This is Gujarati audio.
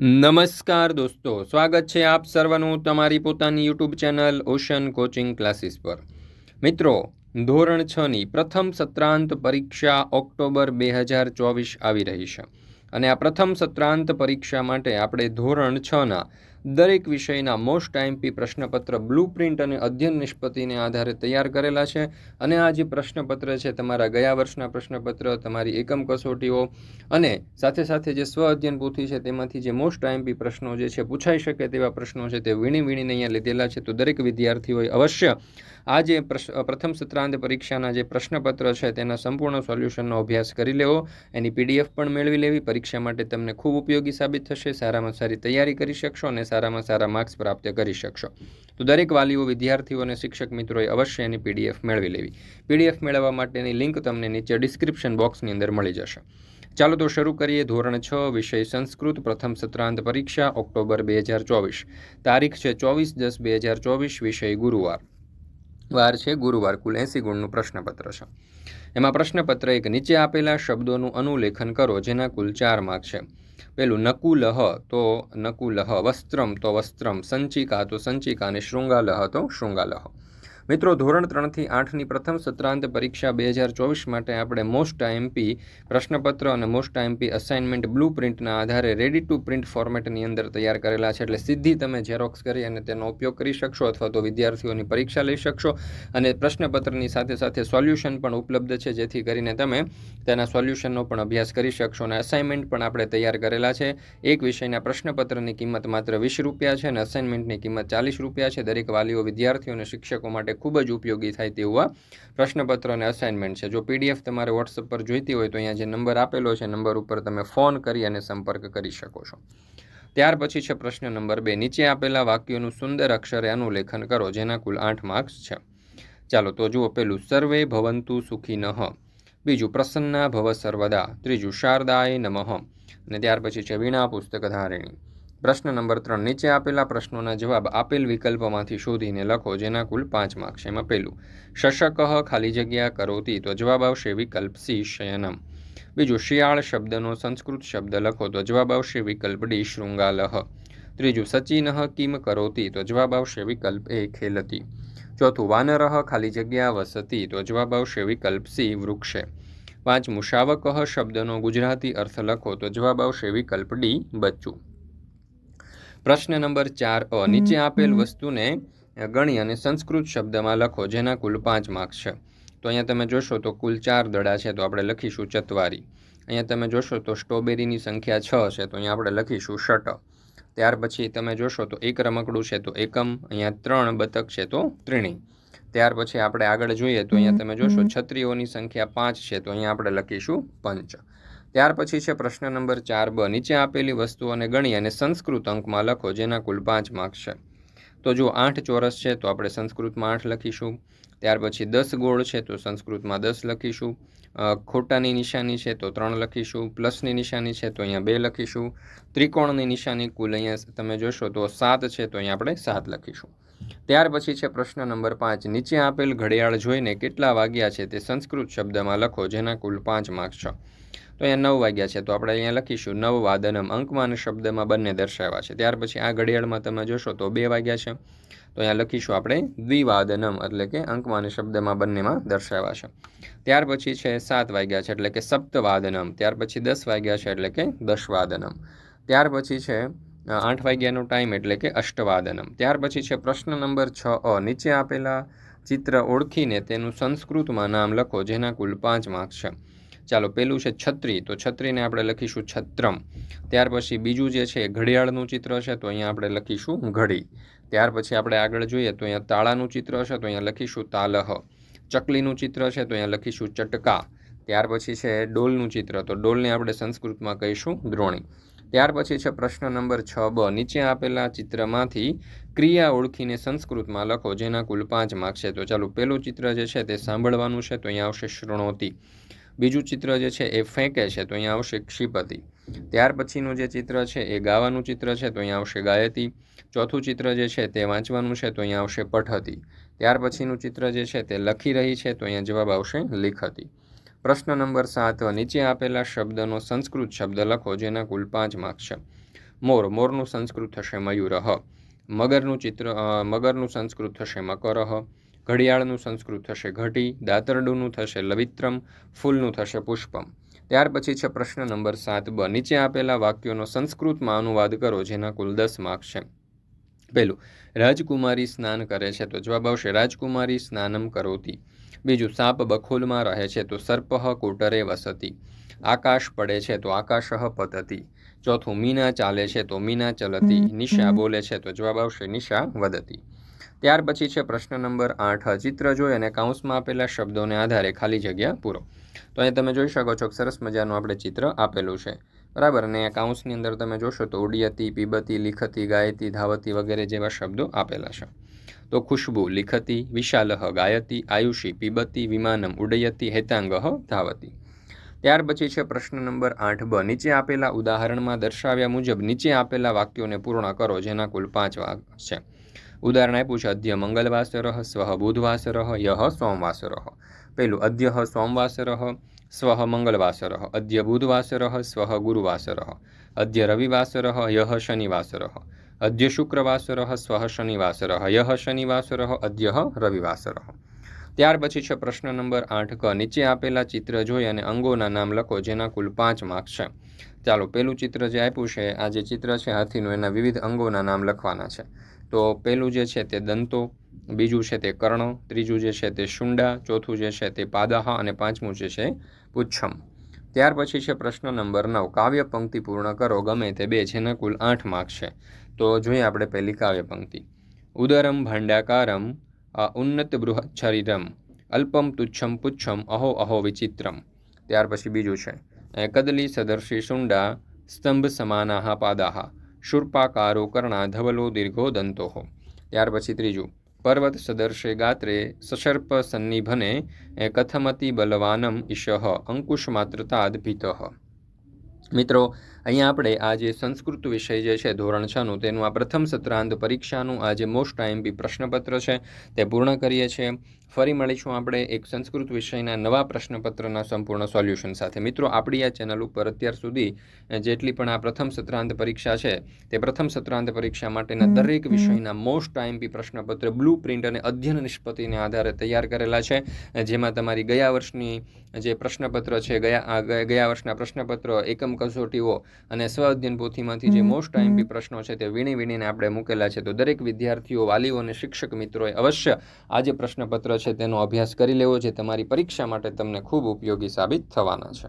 નમસ્કાર દોસ્તો, સ્વાગત છે આપ સર્વનું તમારી પોતાની YouTube channel ocean coaching classes પર. મિત્રો, ધોરણ છની પ્રથમ સત્રાંત પરીક્ષા ઓક્ટોબર બે હજાર ચોવીસ આવી રહી છે. અને આ પ્રથમ સત્રાંત પરીક્ષા માટે આપણે ધોરણ છના દરેક વિષયના મોસ્ટ આઈએમપી પ્રશ્નપત્ર બ્લુ પ્રિન્ટ અને અધ્યયન નિષ્પત્તિને આધારે તૈયાર કરેલા છે. અને આ જે પ્રશ્નપત્ર છે, તમારા ગયા વર્ષના પ્રશ્નપત્ર, તમારી એકમ કસોટીઓ અને સાથે સાથે જે સ્વ અધ્યયન પૂથી છે, તેમાંથી જે મોસ્ટ આઈએમપી પ્રશ્નો જે છે, પૂછાઈ શકે તેવા પ્રશ્નો છે, તે વીણી વીણીને અહીંયા લીધેલા છે. તો દરેક વિદ્યાર્થીઓએ અવશ્ય આ જે પ્રથમ સત્રાંત પરીક્ષાના જે પ્રશ્નપત્ર છે, તેના સંપૂર્ણ સોલ્યુશનનો અભ્યાસ કરી લેવો. એની પીડીએફ પણ મેળવી લેવી. પરીક્ષા માટે તમને ખૂબ ઉપયોગી સાબિત થશે. સારામાં સારી તૈયારી કરી શકશો અને સારામાં સારા માર્ક્સ પ્રાપ્ત કરી શકશો. તો દરેક વાલીઓ, વિદ્યાર્થીઓ અને શિક્ષક મિત્રોએ અવશ્ય એની પીડીએફ મેળવી લેવી. પીડીએફ મેળવવા માટેની લિંક તમને નીચે ડિસ્ક્રિપ્શન બોક્સની અંદર મળી જશે. ચાલો તો શરૂ કરીએ ધોરણ છ, વિષય સંસ્કૃત, પ્રથમ સત્રાંત પરીક્ષા, ઓક્ટોબર બે હજાર ચોવીસ. તારીખ છે ચોવીસ દસ બે હજાર ચોવીસ, વિષય ગુરુવાર. વાર છે, ગુરુવાર, કુલ એંસી ગુણનું પ્રશ્નપત્ર છે. એમાં પ્રશ્નપત્ર એક નીચે આપેલા શબ્દોનું અનુલેખન કરો, જેના કુલ ચાર માર્ક છે. પેલું, નકુલહ, તો નકુલહ વસ્ત્રમ, તો વસ્ત્રમ સંચિકા, તો સંચિકા અને શૃંગાલહ, તો શૃંગાલહ. મિત્રો, ધોરણ ત્રણથી આઠની પ્રથમ સત્રાંત પરીક્ષા બે હજાર ચોવીસ માટે આપણે મોસ્ટ આઈએમપી પ્રશ્નપત્ર અને મોસ્ટ આઈએમપી અસાઇનમેન્ટ બ્લુ પ્રિન્ટના આધારે રેડી ટુ પ્રિન્ટ ફોર્મેટની અંદર તૈયાર કરેલા છે. એટલે સીધી તમે ઝેરોક્સ કરી અને તેનો ઉપયોગ કરી શકશો અથવા તો વિદ્યાર્થીઓની પરીક્ષા લઈ શકશો. અને પ્રશ્નપત્રની સાથે સાથે સોલ્યુશન પણ ઉપલબ્ધ છે, જેથી કરીને તમે તેના સોલ્યુશનનો પણ અભ્યાસ કરી શકશો. અને અસાઇનમેન્ટ પણ આપણે તૈયાર કરેલા છે. એક વિષયના પ્રશ્નપત્રની કિંમત માત્ર વીસ રૂપિયા છે અને અસાઇનમેન્ટની કિંમત ચાલીસ રૂપિયા છે. દરેક વાલીઓ, વિદ્યાર્થીઓ અને શિક્ષકો માટે ખૂબ જ ઉપયોગી થાય તેવું પ્રશ્નપત્ર અને અસાઇનમેન્ટ છે. જો પીડીએફ તમારે વોટ્સઅપ પર જોઈતી હોય તો અહીંયા જે નંબર આપેલો છે, નંબર ઉપર તમે ફોન કરી અને સંપર્ક કરી શકો છો. ત્યાર પછી છે પ્રશ્ન નંબર બે. નીચે આપેલા વાક્યોનું સુંદર અક્ષરે અનુલેખન કરો, જેના કુલ આઠ માર્ક્સ છે. ચાલો, તો જુઓ પેલું. સર્વે ભવંતુ સુખી નહ બીજું, પ્રસન્ના ભવ સર્વદા. ત્રીજું, શારદાય નમઃ. અને ત્યાર પછી છે વીણા પુસ્તક ધારિણી. પ્રશ્ન નંબર ત્રણ. નીચે આપેલા પ્રશ્નોના જવાબ આપેલ વિકલ્પમાંથી શોધીને લખો, જેના કુલ પાંચ માર્ક છે એમાં પહેલું શશકહ ખાલી જગ્યા કરોતી, તો જવાબ આવશે વિકલ્પ સી, શયનમ. બીજું, શિયાળ શબ્દનો સંસ્કૃત શબ્દ લખો, તો જવાબ આવશે વિકલ્પ ડી, શૃંગાલહ. ત્રીજું સચિનહ કિમ કરોતી, તો જવાબ આવશે વિકલ્પ એ, ખેલતી. ચોથું વાનરહ ખાલી જગ્યા વસતી, તો જવાબ આવશે વિકલ્પ સી, વૃક્ષે. પાંચમું શાવકહ શબ્દનો ગુજરાતી અર્થ લખો, તો જવાબ આવશે વિકલ્પ ડી, બચ્ચું. પ્રશ્ન નંબર ચાર અ. નીચે આપેલ વસ્તુને ગણી અને સંસ્કૃત શબ્દમાં લખો જેના કુલ પાંચ માર્ક્સ છે. તો અહીંયા તમે જોશો તો કુલ ચાર દડા છે તો આપણે લખીશું ચતવારી. અહીંયા તમે જોશો તો સ્ટ્રોબેરીની સંખ્યા છ છે તો અહીંયા આપણે લખીશું શટ ત્યાર પછી તમે જોશો તો એક રમકડું છે તો એકમ. અહીંયા ત્રણ બતક છે તો ત્રીણી. ત્યાર પછી આપણે આગળ જોઈએ તો અહીંયા તમે જોશો છત્રીઓની સંખ્યા પાંચ છે તો અહીંયા આપણે લખીશું પંચ. ત્યાર પછી છે પ્રશ્ન નંબર ચાર. બ, નીચે આપેલી વસ્તુઓને ગણી અને સંસ્કૃત અંકમાં લખો, જેના કુલ પાંચ માર્ક્સ છે. તો જો આઠ ચોરસ છે, તો આપણે સંસ્કૃતમાં આઠ લખીશું. ત્યાર પછી દસ ગોળ છે, તો સંસ્કૃતમાં દસ લખીશું. ખોટાની નિશાની છે, તો ત્રણ લખીશું. પ્લસની નિશાની છે, તો અહીંયા બે લખીશું. ત્રિકોણની નિશાની કુલ અહીંયા તમે જોશો તો સાત છે, તો અહીંયા આપણે સાત લખીશું. ત્યાર પછી છે પ્રશ્ન નંબર પાંચ. નીચે આપેલ ઘડિયાળ જોઈને કેટલા વાગ્યા છે તે સંસ્કૃત શબ્દમાં લખો, જેના કુલ પાંચ માર્ક્સ છે. તો અહીંયા નવ વાગ્યા છે, તો આપણે અહીંયા લખીશું, નવ વાદનમ, અંકમાં શબ્દમાં બંને દર્શાવ્યા છે. ત્યાર પછી આ ઘડિયાળમાં તમે જોશો તો બે વાગ્યા છે. તો અહીંયા લખીશું આપણે, દ્વિવાદનમ એટલે કે અંકમાં શબ્દમાં બંનેમાં દર્શાવ્યા છે. ત્યાર પછી છે, સાત વાગ્યા છે, એટલે કે સપ્તવાદનમ. ત્યાર પછી દસ વાગ્યા છે, એટલે કે દશવાદનમ. ત્યાર પછી છે આઠ વાગ્યાનો ટાઈમ એટલે કે અષ્ટવાદનમ. ત્યાર પછી છે, પ્રશ્ન નંબર છ, અ, નીચે આપેલા ચિત્ર ઓળખીને તેનું સંસ્કૃતમાં નામ લખો, જેના કુલ પાંચ માર્ક્સ છે. ચાલો, પેલું છે છત્રી. તો છત્રીને આપણે લખીશું છત્રમ. ત્યાર પછી બીજું જે છે ઘડિયાળનું ચિત્ર છે, તો અહીંયા આપણે લખીશું ઘડી. ત્યાર પછી આપણે આગળ જોઈએ, તો અહીંયા તાળાનું ચિત્ર છે, તો અહીંયા લખીશું તાલહ. ચકલીનું ચિત્ર છે, તો અહીંયા લખીશું ચટકા. ત્યાર પછી છે ડોલનું ચિત્ર, તો ડોલને આપણે સંસ્કૃતમાં કહીશું દ્રોણી. ત્યાર પછી છે પ્રશ્ન નંબર છ બ. નીચે આપેલા ચિત્રમાંથી ક્રિયા ઓળખીને સંસ્કૃતમાં લખો, જેના કુલ પાંચ માર્ક છે. તો ચાલો, પેલું ચિત્ર જે છે તે સાંભળવાનું છે, તો અહીંયા આવશે શૃણોતી બીજું ચિત્ર જે છે એ ફેંકે છે, તો અહીંયા આવશે ક્ષિપતિ. ત્યાર પછીનું જે ચિત્ર છે એ ગાવાનું ચિત્ર છે, તો અહીંયા આવશે ગાયતી. ચોથું ચિત્ર જે છે તે વાંચવાનું છે, તો અહીંયા આવશે પઠતી. ત્યાર પછીનું ચિત્ર જે છે તે લખી રહી છે, તો અહીંયા જવાબ આવશે લિખતી. પ્રશ્ન નંબર સાત, નીચે આપેલા શબ્દનો સંસ્કૃત શબ્દ લખો, જેના કુલ પાંચ માર્ક્સ છે. મોર, મોરનું સંસ્કૃત થશે મયુરહ મગરનું ચિત્ર મગરનું સંસ્કૃત થશે મકરહ ઘડિયાળનું સંસ્કૃત થશે ઘટી દાતરડુનું થશે લવિત્રમ ફૂલનું થશે પુષ્પમ. ત્યાર પછી છે પ્રશ્ન નંબર સાત બ. નીચે આપેલા વાક્યોનો સંસ્કૃતમાં અનુવાદ કરો જેના કુલ દસ માર્ક્સ છે. પહેલું રાજકુમારી સ્નાન કરે છે તો જવાબ આવશે રાજકુમારી સ્નાનમ કરોતી. બીજું સાપ બખોલમાં રહે છે તો સર્પઃ કોટરે વસતી. આકાશ પડે છે તો આકાશઃ પતતી. ચોથું મીના ચાલે છે તો મીના ચલતી. નિશા બોલે છે તો જવાબ આવશે નિશા વદતી ત્યાર પછી છે પ્રશ્ન નંબર આઠ. ચિત્ર જોઈ અને કાઉન્સમાં આપેલા શબ્દોને આધારે ખાલી જગ્યા પૂરો. તો અહીં તમે જોઈ શકો છો કે સરસ મજાનું આપણે ચિત્ર આપેલું છે. બરાબર? અને કાઉન્સની અંદર તમે જોશો તો ઉડિયતી, પીબતી, લિખતી, ગાયતી, ધાવતી વગેરે જેવા શબ્દો આપેલા છે. તો ખુશ્બુ, લિખતી, વિશાલહ, ગાયતી, આયુષી, પીબતી, વિમાનમ, ઉડયતી, હેતાંગહ, ધાવતી. ત્યાર પછી છે પ્રશ્ન નંબર આઠ બ. નીચે આપેલા ઉદાહરણમાં દર્શાવ્યા મુજબ નીચે આપેલા વાક્યોને પૂર્ણ કરો, જેના કુલ પાંચ વાક છે. ઉદાહરણ આપ્યું છે અદ્ય મંગલવાસર, સ્વ બુધવાસર યહ સોમવાસર. પહેલું અદ્ય સોમવાસર, સ્વ મંગલવાસર. અદ્ય બુધવાસર, સ્વ ગુરુવાસર. અદ્ય રવિવાસર યહ શનિવાસર. અદ્ય શુક્રવાસર, સ્વ શનિવાસર. યહ શનિવાસર અદ્ય રવિવાસર. ત્યાર પછી છે, પ્રશ્ન નંબર આઠ ક. નીચે આપેલા ચિત્ર જોઈ અને અંગોના નામ લખો, જેના કુલ પાંચ માર્ક્સ છે. ચાલો, પહેલું ચિત્ર જે આપ્યું છે, આ જે ચિત્ર છે, હાથીનું, એના વિવિધ અંગોના નામ લખવાના છે. તો પહેલું જે છે તે દંતો, બીજું છે તે કર્ણો, ત્રીજું જે છે તે શુંડા, ચોથું જે છે તે પાદાહ અને પાંચમું જે છે પુચ્છમ. ત્યાર પછી છે પ્રશ્ન નંબર નવ, કાવ્ય પંક્તિ પૂર્ણ કરો, ગમે તે બે જેના કુલ આઠ માર્ક છે. તો જોઈએ આપણે પહેલી કાવ્ય પંક્તિ. ઉદરમ ભાંડાકારમ ઉન્નત બૃહદ શરીરમ અલ્પમ તુચ્છમ પુચ્છમ, અહો અહો વિચિત્રમ. ત્યાર પછી બીજું છે કદલી સદર્શી શુંડા, સ્તંભ સમાનાહ પાદાહ. શૂર્પાકારો કર્ણા ધવલો દીર્ઘો દંતોહ ત્યાર પછી ત્રીજું પર્વત સદર્શે ગાત્રે સશર્પ સન્નિભને એ કથમતિ બલવાનમ ઈશઃ અંકુશ માત્રતાદ ભીતઃ મિત્રો અહીંયા આપણે આ જે સંસ્કૃત વિષય જે છે ધોરણ છનું તેનું આ પ્રથમ સત્રાંત પરીક્ષાનું આ જે મોસ્ટ આઈએમપી પ્રશ્નપત્ર છે તે પૂર્ણ કરીએ છીએ. ફરી મળીશું આપણે એક સંસ્કૃત વિષયના નવા પ્રશ્નપત્રના સંપૂર્ણ સોલ્યુશન સાથે. મિત્રો આપણી આ ચેનલ ઉપર અત્યાર સુધી જેટલી પણ આ પ્રથમ સત્રાંત પરીક્ષા છે તે પ્રથમ સત્રાંત પરીક્ષા માટેના દરેક વિષયના મોસ્ટ આઈએમપી પ્રશ્નપત્ર બ્લુ પ્રિન્ટ અને અધ્યયન નિષ્પત્તિને આધારે તૈયાર કરેલા છે. જેમાં તમારી ગયા વર્ષની જે પ્રશ્નપત્ર છે ગયા- ગયા વર્ષના પ્રશ્નપત્ર એકમ કસોટીઓ અને સ્વ અધ્યયન પોથીમાંથી જે મોસ્ટ આઈએમપી પ્રશ્નો છે તે વીણી વીણીને આપણે મૂકેલા છે. તો દરેક વિદ્યાર્થીઓ વાલીઓ અને શિક્ષક મિત્રોએ અવશ્ય આ જે પ્રશ્નપત્ર છે તેનો અભ્યાસ કરી લેવો જે તમારી પરીક્ષા માટે તમને ખૂબ ઉપયોગી સાબિત થવાના છે.